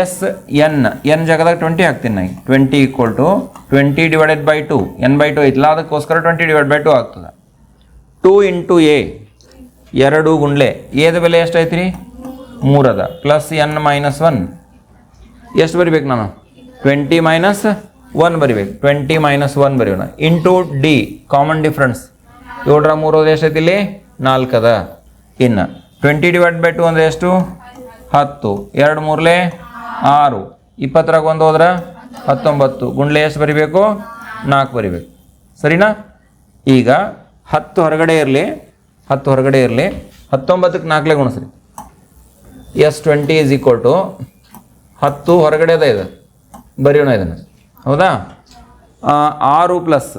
S N N ಜಾಗದಾಗ twenty ಹಾಕ್ತೀನಿ ನಾನು twenty equal to twenty divided by two n by two ಐತಲ್ಲ ಅದಕ್ಕೋಸ್ಕರ ಟ್ವೆಂಟಿ ಡಿವೈಡ್ ಬೈ ಟು ಆಗ್ತದೆ. ಟೂ ಇಂಟು ಎ ಎರಡು ಗುಂಡ್ಲೆ ಎದ ಬೆಲೆ ಎಷ್ಟೈತ್ರಿ ಮೂರದ. ಪ್ಲಸ್ ಎನ್ ಮೈನಸ್ ಒನ್ ಎಷ್ಟು ಬರಿಬೇಕು ನಾನು? ಟ್ವೆಂಟಿ ಮೈನಸ್ ಒನ್ ಬರಿಬೇಕು. ಟ್ವೆಂಟಿ ಮೈನಸ್ ಒನ್ ಬರೆಯೋಣ. ಇಂಟು ಡಿ ಕಾಮನ್ ಡಿಫ್ರೆನ್ಸ್ ಏಳರ ಮೂರೋದು ಎಷ್ಟೈತಿ ಇಲ್ಲಿ? ನಾಲ್ಕದ. ಇನ್ನು ಟ್ವೆಂಟಿ ಡಿವೈಡ್ ಬೈ ಟು ಅಂದರೆ ಎಷ್ಟು? ಹತ್ತು. ಎರಡು ಮೂರಲೆ ಆರು. ಇಪ್ಪತ್ತರಾಗ ಒಂದು ಹೋದ್ರೆ ಹತ್ತೊಂಬತ್ತು. ಗುಂಡ್ಲೆ ಎಷ್ಟು ಬರಿಬೇಕು? ನಾಲ್ಕು ಬರಿಬೇಕು. ಸರಿನಾ? ಈಗ ಹತ್ತು ಹೊರಗಡೆ ಇರಲಿ. ಹತ್ತು ಹೊರಗಡೆ ಇರಲಿ. ಹತ್ತೊಂಬತ್ತಕ್ಕೆ ನಾಲ್ಕಲೇ ಗುಣಿಸ್ರಿ. S twenty is equal to ಹತ್ತು ಹೊರಗಡೆ ಅದ ಇದು. ಬರೆಯೋಣ ಇದನ್ನು. ಹೌದಾ? ಆರು ಪ್ಲಸ್.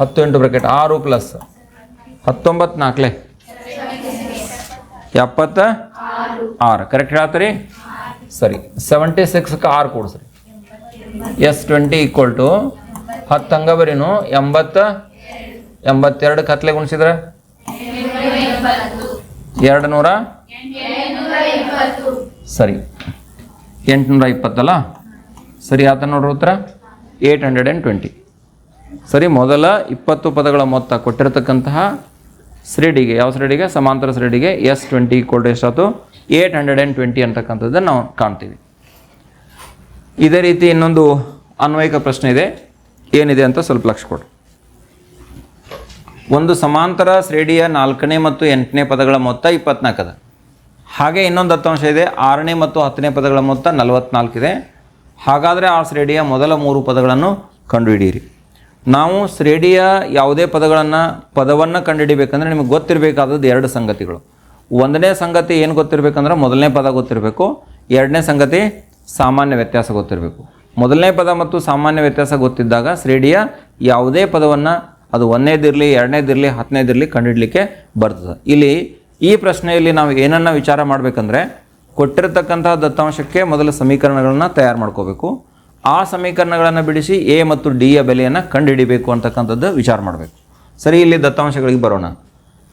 ಹತ್ತು ಎಂಟು ಬ್ರಕೆಟ್ ಆರು ಪ್ಲಸ್. ಹತ್ತೊಂಬತ್ತು ನಾಲ್ಕಲೆ. ಎಪ್ಪತ್ತ ಆರು. ಕರೆಕ್ಟ್ ಹೇಳ್ತೀರಿ ಸರಿ. ಸೆವೆಂಟಿ ಸಿಕ್ಸ್ಗೆ ಆರು ಕೊಡಿಸ್ರಿ. ಎಸ್ ಟ್ವೆಂಟಿ ಈಕ್ವಲ್ ಟು ಹತ್ತು ಹಂಗೆ ಬರೀನು. ಎಂಬತ್ತ ಎಂಬತ್ತೆರಡು ಕತ್ಲೆ ಗುಣಿಸಿದ್ರೆ ಎರಡು ನೂರ ಸರಿ. ಎಂಟುನೂರ ಇಪ್ಪತ್ತಲ್ಲ ಸರಿ, ಆತ ನೋಡ್ರಿ ಉತ್ತರ. Eight hundred and twenty. ಸರಿ, ಮೊದಲ ಇಪ್ಪತ್ತು ಪದಗಳ ಮೊತ್ತ ಕೊಟ್ಟಿರತಕ್ಕಂತಹ ಶ್ರೇಣಿಗೆ, ಯಾವ ಶ್ರೇಣಿಗೆ? ಸಮಾಂತರ ಶ್ರೇಡಿಗೆ ಎಸ್ ಟ್ವೆಂಟಿ ಟು ಎಷ್ಟಾಯ್ತು ಏಯ್ಟ್ ಹಂಡ್ರೆಡ್ ಆ್ಯಂಡ್ ಟ್ವೆಂಟಿ ಅಂತಕ್ಕಂಥದ್ದನ್ನು ನಾವು ಕಾಣ್ತೀವಿ. ಇದೇ ರೀತಿ ಇನ್ನೊಂದು ಅನ್ವಯಿಕ ಪ್ರಶ್ನೆ ಇದೆ. ಏನಿದೆ ಅಂತ ಸ್ವಲ್ಪ ಲಕ್ಷ ಕೊಡಿ. ಒಂದು ಸಮಾಂತರ ಶ್ರೇಣಿಯ ನಾಲ್ಕನೇ ಮತ್ತು ಎಂಟನೇ ಪದಗಳ ಮೊತ್ತ ಇಪ್ಪತ್ನಾಲ್ಕದ. ಹಾಗೆ ಇನ್ನೊಂದು ದತ್ತಾಂಶ ಇದೆ. ಆರನೇ ಮತ್ತು ಹತ್ತನೇ ಪದಗಳ ಮೊತ್ತ ನಲವತ್ನಾಲ್ಕಿದೆ ಹಾಗಾದರೆ ಆ ಶ್ರೇಣಿಯ ಮೊದಲ ಮೂರು ಪದಗಳನ್ನು ಕಂಡುಹಿಡಿಯಿರಿ. ನಾವು ಶ್ರೇಣಿಯ ಯಾವುದೇ ಪದಗಳನ್ನು, ಪದವನ್ನು ಕಂಡುಹಿಡಿಬೇಕಂದ್ರೆ ನಿಮಗೆ ಗೊತ್ತಿರಬೇಕಾದದ್ದು ಎರಡು ಸಂಗತಿಗಳು. ಒಂದನೇ ಸಂಗತಿ ಏನು ಗೊತ್ತಿರಬೇಕಂದ್ರೆ ಮೊದಲನೇ ಪದ ಗೊತ್ತಿರಬೇಕು. ಎರಡನೇ ಸಂಗತಿ ಸಾಮಾನ್ಯ ವ್ಯತ್ಯಾಸ ಗೊತ್ತಿರಬೇಕು. ಮೊದಲನೇ ಪದ ಮತ್ತು ಸಾಮಾನ್ಯ ವ್ಯತ್ಯಾಸ ಗೊತ್ತಿದ್ದಾಗ ಶ್ರೇಣಿಯ ಯಾವುದೇ ಪದವನ್ನು ಅದು ಒಂದನೇದಿರಲಿ ಎರಡನೇದಿರಲಿ, ಹತ್ತನೇದಿರಲಿ ಕಂಡುಹಿಡಲಿಕ್ಕೆ ಬರ್ತದೆ. ಇಲ್ಲಿ ಈ ಪ್ರಶ್ನೆಯಲ್ಲಿ ನಾವು ಏನನ್ನ ವಿಚಾರ ಮಾಡಬೇಕಂದ್ರೆ ಕೊಟ್ಟಿರತಕ್ಕಂತಹ ದತ್ತಾಂಶಕ್ಕೆ ಮೊದಲ ಸಮೀಕರಣಗಳನ್ನು ತಯಾರು ಮಾಡ್ಕೋಬೇಕು. ಆ ಸಮೀಕರಣಗಳನ್ನು ಬಿಡಿಸಿ ಎ ಮತ್ತು ಡಿಯ ಬೆಲೆಯನ್ನು ಕಂಡುಹಿಡಿಬೇಕು ಅಂತಕ್ಕಂಥದ್ದು ವಿಚಾರ ಮಾಡಬೇಕು. ಸರಿ, ಇಲ್ಲಿ ದತ್ತಾಂಶಗಳಿಗೆ ಬರೋಣ.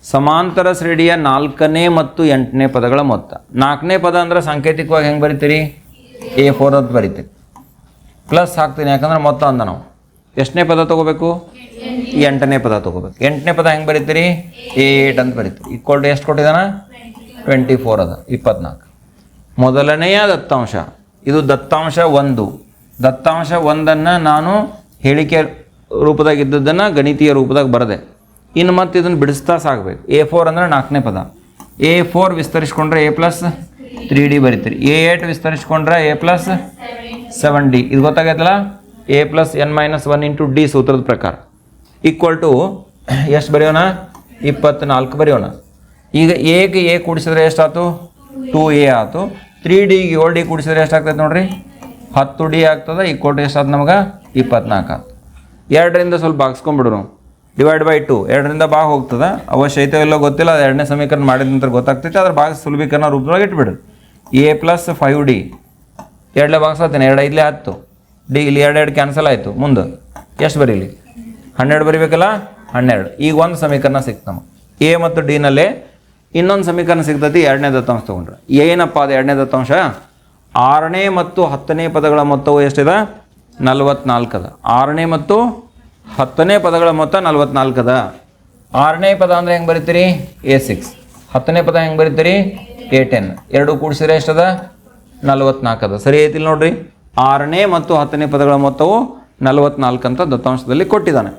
ಸಮಾಂತರ ಶ್ರೇಣಿಯ ನಾಲ್ಕನೇ ಮತ್ತು ಎಂಟನೇ ಪದಗಳ ಮೊತ್ತ. ನಾಲ್ಕನೇ ಪದ ಅಂದ್ರೆ ಸಾಂಕೇತಿಕವಾಗಿ ಹೆಂಗೆ ಬರಿತೀರಿ? ಎ ಫೋರ್ ಅಂತ ಬರಿತೀರಿ. ಪ್ಲಸ್ ಹಾಕ್ತೀನಿ, ಯಾಕಂದ್ರೆ ಮೊತ್ತ ಅಂದ ನಾವು. ಎಷ್ಟನೇ ಪದ ತೊಗೋಬೇಕು? ಎಂಟನೇ ಪದ ತಗೋಬೇಕು. ಎಂಟನೇ ಪದ ಹೆಂಗೆ ಬರೀತೀರಿ? ಏಟ್ ಅಂತ ಬರೀತೀರಿ. ಈಕ್ವಲ್ ಟು ಎಷ್ಟು ಕೊಟ್ಟಿದ್ದಾನ? ಟ್ವೆಂಟಿ ಫೋರ್ ಅದ. ಇಪ್ಪತ್ನಾಲ್ಕು. ಮೊದಲನೆಯ ದತ್ತಾಂಶ. ಇದು ದತ್ತಾಂಶ ಒಂದು. ದತ್ತಾಂಶ ಒಂದನ್ನು ನಾನು ಹೇಳಿಕೆ ರೂಪದಾಗ ಇದ್ದದ್ದನ್ನು ಗಣಿತೀಯ ರೂಪದಾಗ ಬರದೆ. ಇನ್ನು ಮತ್ತೆ ಇದನ್ನು ಬಿಡಿಸ್ತಾ ಸಾಗಬೇಕು. ಎ ಫೋರ್ ಅಂದರೆ ನಾಲ್ಕನೇ ಪದ. ಎ ಫೋರ್ ವಿಸ್ತರಿಸ್ಕೊಂಡ್ರೆ ಎ ಪ್ಲಸ್ ತ್ರೀ ಡಿ ಬರೀತೀರಿ. ಎ ಏಟ್ ವಿಸ್ತರಿಸ್ಕೊಂಡ್ರೆ ಎ ಪ್ಲಸ್ ಸೆವೆನ್ ಡಿ ಇದು ಗೊತ್ತಾಗೈತಲ್ಲ? A plus N minus one into D ಸೂತ್ರದ ಪ್ರಕಾರ. ಈಕ್ವಲ್ ಟು ಎಷ್ಟು ಬರೆಯೋಣ? ಇಪ್ಪತ್ನಾಲ್ಕು ಬರೆಯೋಣ. ಈಗ ಎಗೆ ಎ ಕೂಡಿಸಿದ್ರೆ ಎಷ್ಟಾಯ್ತು? ಟೂ ಎ ಆಯಿತು. ತ್ರೀ ಡಿಗೆ ಏಳು ಡಿ ಕೂಡಿಸಿದ್ರೆ ಎಷ್ಟಾಗ್ತದೆ ನೋಡಿರಿ? ಹತ್ತು ಡಿ ಆಗ್ತದೆ ಈಕ್ವಲ್ ಟು ಎಷ್ಟಾಯ್ತು ನಮಗೆ? ಇಪ್ಪತ್ನಾಲ್ಕು ಆಯ್ತು. ಎರಡರಿಂದ ಸ್ವಲ್ಪ ಭಾಗಿಸ್ಕೊಂಡ್ಬಿಡ್ರು ಡಿವೈಡ್ ಬೈ ಟು ಎರಡರಿಂದ ಭಾಗ ಹೋಗ್ತದೆ. ಅವಶ್ಯ ಐತೆ ಇಲ್ಲೋ ಗೊತ್ತಿಲ್ಲ, ಅದು ಎರಡನೇ ಸಮೀಕರಣ ಮಾಡಿದ ನಂತರ ಗೊತ್ತಾಗ್ತೈತೆ, ಅದ್ರ ಭಾಗ ಸುಲಭೀಕರಣ ರೂಪದೊಳಗೆ ಇಟ್ಬಿಡು ಎ ಪ್ಲಸ್ ಫೈವ್ ಡಿ ಎರಡಲೇ ಭಾಗಿಸ್ತೀನಿ ಎರಡು ಐದಲೇ ಹತ್ತು. ಡಿ ಇಲ್ಲಿ ಎರಡು ಎರಡು ಕ್ಯಾನ್ಸಲ್ ಆಯಿತು. ಮುಂದೆ. ಎಷ್ಟು ಬರೀಲಿ? ಹನ್ನೆರಡು ಬರಿಬೇಕಲ್ಲ? ಹನ್ನೆರಡು. ಈಗ ಒಂದು ಸಮೀಕರಣ ಸಿಕ್ತು ನಮಗೆ. ಎ ಮತ್ತು ಡಿನಲ್ಲೇ ಇನ್ನೊಂದು ಸಮೀಕರಣ ಸಿಗ್ತೈತಿ, ಎರಡನೇ ದತ್ತಾಂಶ ತೊಗೊಂಡ್ರೆ. ಏನಪ್ಪ ಅದು ಎರಡನೇ ದತ್ತಾಂಶ? ಆರನೇ ಮತ್ತು ಹತ್ತನೇ ಪದಗಳ ಮೊತ್ತವು ಎಷ್ಟಿದೆ? ನಲ್ವತ್ನಾಲ್ಕದ ಆರನೇ ಮತ್ತು ಹತ್ತನೇ ಪದಗಳ ಮೊತ್ತ ನಲವತ್ನಾಲ್ಕು ಅದ. ಆರನೇ ಪದ ಅಂದರೆ ಹೆಂಗೆ ಬರೀತೀರಿ? ಎ ಸಿಕ್ಸ್ ಹತ್ತನೇ ಪದ ಹೆಂಗೆ ಬರೀತೀರಿ? ಎ ಟೆನ್ ಎರಡು ಕೂಡಿಸಿದ್ರೆ ಎಷ್ಟದ? ನಲ್ವತ್ನಾಲ್ಕದ ಸರಿ ಐತಿಲ್ಲ ನೋಡ್ರಿ. ಆರನೇ ಮತ್ತು ಹತ್ತನೇ ಪದಗಳ ಮೊತ್ತವು ನಲವತ್ನಾಲ್ಕು ಅಂತ ದತ್ತಾಂಶದಲ್ಲಿ ಕೊಟ್ಟಿದ್ದಾನೆ.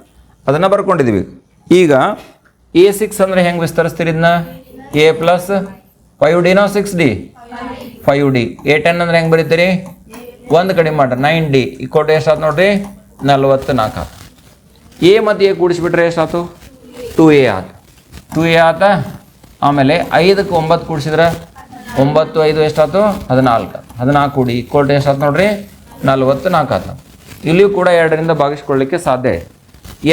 ಅದನ್ನು ಬರ್ಕೊಂಡಿದ್ದೀವಿ ಈಗ ಎ ಸಿಕ್ಸ್ ಅಂದರೆ ಹೆಂಗೆ ವಿಸ್ತರಿಸ್ತೀರಿ ಇದನ್ನ? A plus five ಡಿನೋ six D five D A ten ಅಂದ್ರೆ ಹೆಂಗೆ ಬರೀತೀರಿ? ಒಂದು ಕಡಿಮೆ ಮಾಡ್ರಿ ನೈನ್ ಡಿ ಈ ಕೊಟ್ಟು ಎಷ್ಟಾಯ್ತು ನೋಡ್ರಿ? ನಲ್ವತ್ತು ನಾಲ್ಕು ಆತು. ಎ ಮತ್ತು ಎ ಕೂಡಿಸ್ಬಿಟ್ರೆ ಎಷ್ಟಾಯ್ತು ಟು ಎ ಆಯ್ತು ಟು ಎ ಆತ, ಆಮೇಲೆ ಐದಕ್ಕೆ ಒಂಬತ್ತು ಕೂಡಿಸಿದ್ರೆ? ಒಂಬತ್ತು, ಐದು ಎಷ್ಟಾಯ್ತು ಹದಿನಾಲ್ಕು. ಹದಿನಾಲ್ಕು ಕೂಡಿ ಕೊಟ್ಟು ಎಷ್ಟಾಯ್ತು ನೋಡ್ರಿ? ನಲ್ವತ್ತು ನಾಲ್ಕು ಆತು. ಇಲ್ಲಿಯೂ ಕೂಡ ಎರಡರಿಂದ ಭಾಗಿಸ್ಕೊಳ್ಳಿಕ್ಕೆ ಸಾಧ್ಯ ಇದೆ.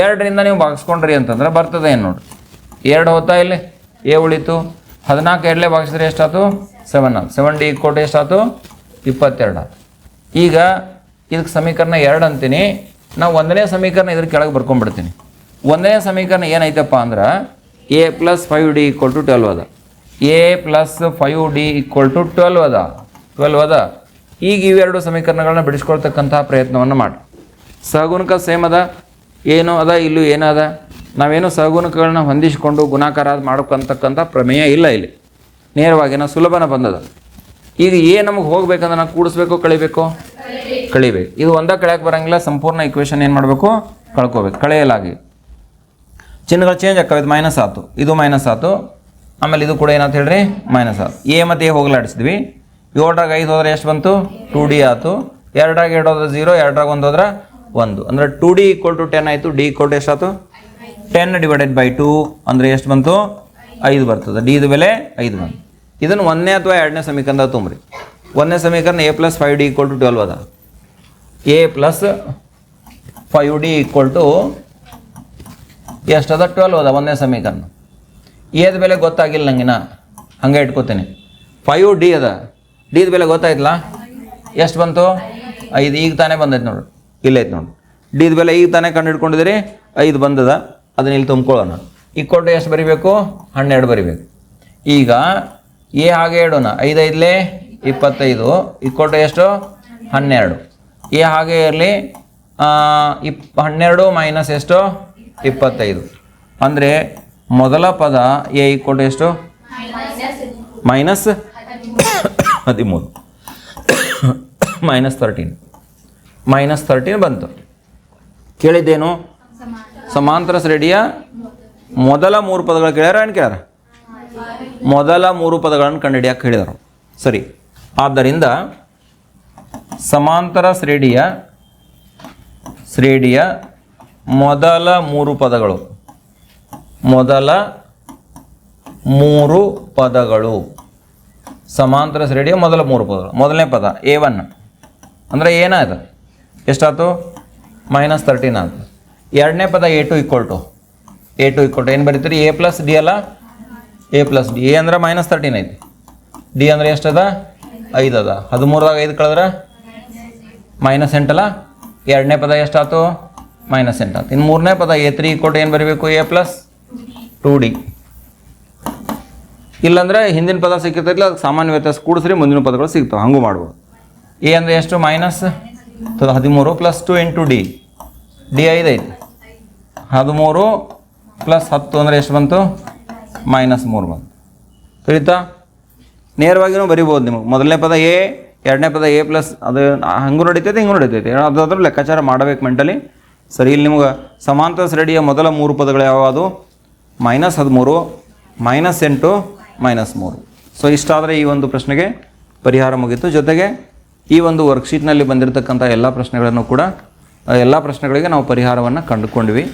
ಎರಡರಿಂದ ನೀವು ಭಾಗಿಸ್ಕೊಂಡ್ರಿ ಅಂತಂದ್ರೆ ಬರ್ತದೆ ಏನು ನೋಡಿರಿ. ಎರಡು ಹೋತಾ ಇಲ್ಲಿ? ಎ ಉಳಿತು. ಹದಿನಾಲ್ಕು ಎರಡಲೇ ಭಾಗಿಸಿದ್ರೆ ಎಷ್ಟಾಯ್ತು ಸೆವೆನ್ ಆಯ್ತು ಸೆವೆನ್ ಡಿ ಕೊಟ್ಟು ಎಷ್ಟಾಯ್ತು ಇಪ್ಪತ್ತೆರಡು ಆಯ್ತು ಈಗ ಇದಕ್ಕೆ ಸಮೀಕರಣ ಎರಡು ಅಂತೀನಿ. ನಾವು ಒಂದನೇ ಸಮೀಕರಣ ಇದ್ರ ಕೆಳಗೆ ಬರ್ಕೊಂಡ್ಬಿಡ್ತೀನಿ. ಒಂದನೇ ಸಮೀಕರಣ ಏನೈತಪ್ಪ ಅಂದ್ರೆ A plus five D equal to twelve ಅದ. A plus five D equal to twelve ಅದ. ಟ್ವೆಲ್ವ್ ಅದ. ಈಗ ಇವೆರಡು ಸಮೀಕರಣಗಳನ್ನ ಬಿಡಿಸ್ಕೊಳ್ತಕ್ಕಂತಹ ಪ್ರಯತ್ನವನ್ನು ಮಾಡಿ ಸಹಗುಣಕ ಸೇಮ್ ಅದ. ಏನು ಅದ, ಇಲ್ಲೂ ಏನದ ನಾವೇನು ಸಹಗುಣಕಗಳನ್ನ ಹೊಂದಿಸಿಕೊಂಡು ಗುಣಾಕಾರ ಮಾಡ್ಕೊಂತಕ್ಕಂಥ ಪ್ರಮೇಯ ಇಲ್ಲ ಇಲ್ಲಿ. ನೇರವಾಗಿ ನಾವು ಸುಲಭನ ಬಂದದ. ಈಗ ಏನು ನಮಗೆ ಹೋಗ್ಬೇಕಂದ್ರೆ ನಾವು ಕೂಡಿಸ್ಬೇಕು, ಕಳಿಬೇಕು? ಕಳಿಬೇಕು. ಇದು ಒಂದ ಕಳೆಯಕ್ಕೆ ಬರಂಗಿಲ್ಲ, ಸಂಪೂರ್ಣ ಇಕ್ವೇಷನ್ ಏನು ಮಾಡಬೇಕು? ಕಳ್ಕೋಬೇಕು. ಕಳೆಯಲಾಗಿ. ಚಿನ್ನಗಳು ಚೇಂಜ್ ಆಗ್ತಾವೆ, ಇದು ಮೈನಸ್ ಆಯ್ತು ಇದು ಮೈನಸ್ ಆಯ್ತು ಆಮೇಲೆ ಇದು ಕೂಡ ಏನಂತ ಹೇಳ್ರಿ? ಮೈನಸ್ ಆಯ್ತು ಎ ಮತ್ತು ಎ ಹೋಗ್ಲಾಡಿಸಿದ್ವಿ. ಏಳರಾಗ ಐದು ಹೋದ್ರೆ ಎಷ್ಟು ಬಂತು? ಟು ಡಿ ಆಯ್ತು ಎರಡರಾಗ ಎರಡು ಹೋದ್ರೆ ಝೀರೋ ಎರಡರಾಗ ಒಂದು ಹೋದ್ರೆ ಒಂದು. ಅಂದರೆ two D equal to ten ಆಯಿತು. ಡಿ ಈಕ್ವಲ್ ಟು ಎಷ್ಟಾಯ್ತು? ಟೆನ್ ಡಿವೈಡೆಡ್ ಬೈ ಟು ಅಂದರೆ ಎಷ್ಟು ಬಂತು? ಐದು ಬರ್ತದೆ. ಡಿ ಇದು ಬೆಲೆ ಐದು ಬಂತು. ಇದನ್ನು ಒಂದನೇ ಅಥವಾ ಎರಡನೇ ಸಮೀಕರಣ ತುಂಬ್ರಿ. ಒಂದನೇ ಸಮೀಕರಣ A plus five D equal to twelve ಅದ. A plus five D equal to ಎಷ್ಟದ? Twelve ಅದ ಒಂದನೇ ಸಮೀಕರಣ. ಏದ ಬೆಲೆ ಗೊತ್ತಾಗಿಲ್ಲ ನಂಗಿನ. ಹಂಗೆ ಇಟ್ಕೋತೀನಿ. ಫೈವ್ ಡಿ ಅದ. ಡಿದ ಬೆಲೆ ಗೊತ್ತಾಯ್ತಲ್ಲ? ಎಷ್ಟು ಬಂತು? ಐದು. ಈಗ ತಾನೇ ಬಂದೈತೆ ನೋಡು. ಇಲ್ಲೈತೆ ನೋಡಿ. ಡಿದ ಬೆಲೆ ಈಗ ತಾನೇ ಕಂಡು ಹಿಡ್ಕೊಂಡಿದ್ದೀರಿ ಐದು ಬಂದದ, ಅದನ್ನ ಇಲ್ಲಿ ತುಂಬ್ಕೊಳ್ಳೋಣ. ಈಗ ಕೊಟ್ಟು ಎಷ್ಟು ಬರಿಬೇಕು? ಹನ್ನೆರಡು ಬರಿಬೇಕು. ಈಗ ಎ ಹಾಗೆ ಇಡೋಣ ಐದು ಐದಲೆ ಇಪ್ಪತ್ತೈದು. ಈಗ ಕೊಟ್ಟು ಎಷ್ಟು? ಹನ್ನೆರಡು. ಎ ಹಾಗೆ ಇರಲಿ ಇಪ್, ಹನ್ನೆರಡು ಮೈನಸ್ ಎಷ್ಟು? ಇಪ್ಪತ್ತೈದು. ಅಂದರೆ ಮೊದಲ ಪದ ಎ ಕೊಟ್ಟು ಎಷ್ಟು? ಮೈನಸ್ ಹದಿಮೂರು. <coughs> <coughs> ಮೈನಸ್ ತರ್ಟೀನ್ ಮೈನಸ್ ತರ್ಟೀನ್ ಬಂತು. ಕೇಳಿದ್ದೇನು? ಸಮಾಂತರ ಶ್ರೇಡಿಯ ಮೊದಲ ಮೂರು ಪದಗಳು ಕೇಳ್ಯಾರ ಏನು ಕೇಳ್ಯಾರ? ಮೊದಲ ಮೂರು ಪದಗಳನ್ನು ಕಂಡುಹಿಡಿಯಕ್ಕೆ ಹೇಳಿದರು ಸರಿ, ಆದ್ದರಿಂದ ಸಮಾಂತರ ಶ್ರೇಡಿಯ ಶ್ರೇಡಿಯ ಮೊದಲ ಮೂರು ಪದಗಳು. ಮೊದಲ ಮೂರು ಪದಗಳು. ಸಮಾಂತರ ಶ್ರೇಣಿಯ ಮೊದಲ ಮೂರು ಪದಗಳು. ಮೊದಲನೇ ಪದ ಎ ಒನ್ ಅಂದರೆ ಏನಾಯ್ತು? ಎಷ್ಟಾಯ್ತು? ಮೈನಸ್ ತರ್ಟೀನ್ ಆಯ್ತು ಎರಡನೇ ಪದ A two equal to A two equal to ಏನು ಬರೀತೀರಿ? ಎ ಪ್ಲಸ್ ಡಿ ಅಲ್ಲ? ಎ ಪ್ಲಸ್ ಡಿ ಎ ಅಂದ್ರೆ ಮೈನಸ್ ತರ್ಟೀನ್ ಐತಿ. ಡಿ ಅಂದ್ರೆ ಎಷ್ಟದ? ಐದು ಅದ. ಹದಿಮೂರದಾಗ ಐದು ಕಳೆದ್ರೆ? ಮೈನಸ್ ಎಂಟಲ್ಲ ಎರಡನೇ ಪದ ಎಷ್ಟಾಯ್ತು? ಮೈನಸ್ ಎಂಟಾಯ್ತು ಇನ್ನು ಮೂರನೇ ಪದ ಎ ತ್ರೀ ಈಕ್ವಲ್ ಏನು ಬರೀಬೇಕು? ಎ ಪ್ಲಸ್ ಟು ಡಿ ಇಲ್ಲಾಂದ್ರೆ ಹಿಂದಿನ ಪದ ಸಿಕ್ಕಿರ್ತಿಲ್ಲ ಅದಕ್ಕೆ ಸಾಮಾನ್ಯ ವ್ಯತ್ಯಾಸ ಕೂಡಿಸ್ರಿ, ಮುಂದಿನ ಪದಗಳು ಸಿಗ್ತಾವೆ. ಹಂಗೂ ಮಾಡ್ಬೋದು. ಎ ಅಂದರೆ ಎಷ್ಟು? ಮೈನಸ್ ಹದಿಮೂರು plus two into D D ಐದು ಐದು ಹದಿಮೂರು ಪ್ಲಸ್ ಹತ್ತು ಅಂದರೆ ಎಷ್ಟು ಬಂತು? ಮೈನಸ್ ಮೂರು ಬಂತು. ತಿಳಿತಾ? ನೇರವಾಗಿನೂ ಬರಿಬೋದು ನಿಮಗೆ. ಮೊದಲನೇ ಪದ ಎ ಎರಡನೇ ಪದ ಎ ಪ್ಲಸ್ ಅದು ಹಂಗೂ ನಡೀತೈತೆ, ಹಿಂಗೂ ನಡೀತೈತೆ. ಅದಾದ್ರೂ ಲೆಕ್ಕಾಚಾರ ಮಾಡಬೇಕು ಮೆಂಟಲಿ ಸರಿ, ಇಲ್ಲಿ ನಿಮ್ಗೆ ಸಮಾಂತರ ಸರಡಿಯ ಮೊದಲ ಮೂರು ಪದಗಳು ಯಾವುದು ಮೈನಸ್ ಹದಿಮೂರು ಮೈನಸ್ ಎಂಟು ಮೈನಸ್ ಮೂರು. ಸೊ ಇಷ್ಟಾದರೆ ಈ ಒಂದು ಪ್ರಶ್ನೆಗೆ ಪರಿಹಾರ ಮುಗೀತು. ಜೊತೆಗೆ ಈ ಒಂದು ವರ್ಕ್ಶೀಟ್ನಲ್ಲಿ ಬಂದಿರತಕ್ಕಂಥ ಎಲ್ಲ ಪ್ರಶ್ನೆಗಳನ್ನು ಕೂಡ ಎಲ್ಲ ಪ್ರಶ್ನೆಗಳಿಗೆ ನಾವು ಪರಿಹಾರವನ್ನು ಕಂಡುಕೊಂಡ್ವಿ.